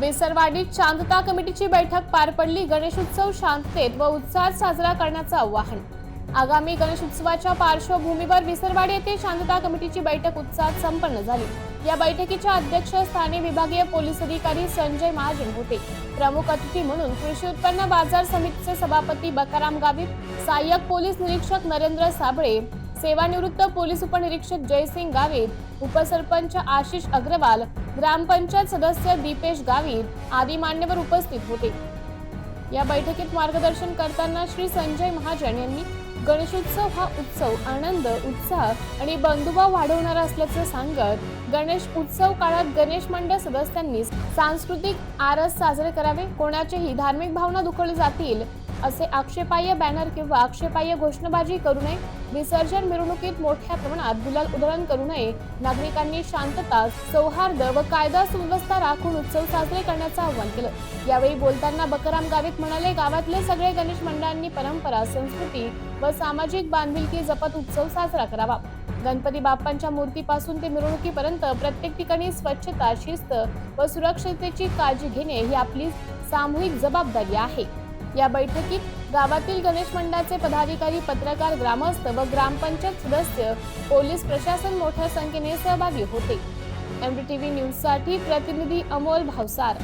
बेसरवाडीत शांतता कमिटीची बैठक पार पडली. गणेशोत्सव शांततेत व उत्साहात साजरा करण्याचं आवाहन. आगामी गणेशोत्सवाच्या पार्श्वभूमीवर विसरवाडी येथे शांतता कमिटीची बैठक उत्साहात संपन्न झाली. या बैठकीच्या अध्यक्षस्थानी विभागीय पोलीस अधिकारी संजय महाजन होते. प्रमुख अतिथी म्हणून कृषी उत्पन्न बाजार समितीचे सभापती बकाराम गावित सहाय्यक पोलीस निरीक्षक नरेंद्र साबळे सेवानिवृत्त पोलीस उपनिरीक्षक जयसिंग गावित उपसरपंच आशिष अग्रवाल ग्रामपंचायत सदस्य दीपेश गावित आदी मान्यवर उपस्थित होते. या बैठकीत मार्गदर्शन करताना श्री संजय महाजन यांनी गणेशोत्सव हा उत्सव आनंद उत्साह आणि बंधुभाव वाढवणारा असल्याचं सांगत गणेश उत्सव काळात गणेश मंडळ सदस्यांनी सांस्कृतिक आरस साजरे करावे कोणाचेही धार्मिक भावना दुखवली जातील असे आक्षेपाय बॅनर किंवा आक्षेपाय घोषणाबाजी करू नये विसर्जन मिरवणुकीत मोठ्या प्रमाणात गुलाल उधळण करू नये. नागरिकांनी शांतता सौहार्द व कायदा सुव्यवस्था राखून उत्सव साजरे करण्याचं आवाहन केलं. यावेळी बोलताना बकराम गावित म्हणाले गावातले सगळे गणेश मंडळांनी परंपरा संस्कृती व सामाजिक बांधिलकी जपत उत्सव साजरा करावा. गणपती बाप्पांच्या मूर्तीपासून ते मिरवणुकीपर्यंत प्रत्येक ठिकाणी स्वच्छता शिस्त व सुरक्षिततेची काळजी घेणे ही आपली सामूहिक जबाबदारी आहे. या बैठकीत गावातील गणेश मंडळाचे पदाधिकारी पत्रकार ग्रामस्थ व ग्रामपंचायत सदस्य पोलीस प्रशासन मोठ्या संख्येने सहभागी होते. एमडीटीव्ही न्यूजसाठी प्रतिनिधी अमोल भावसार.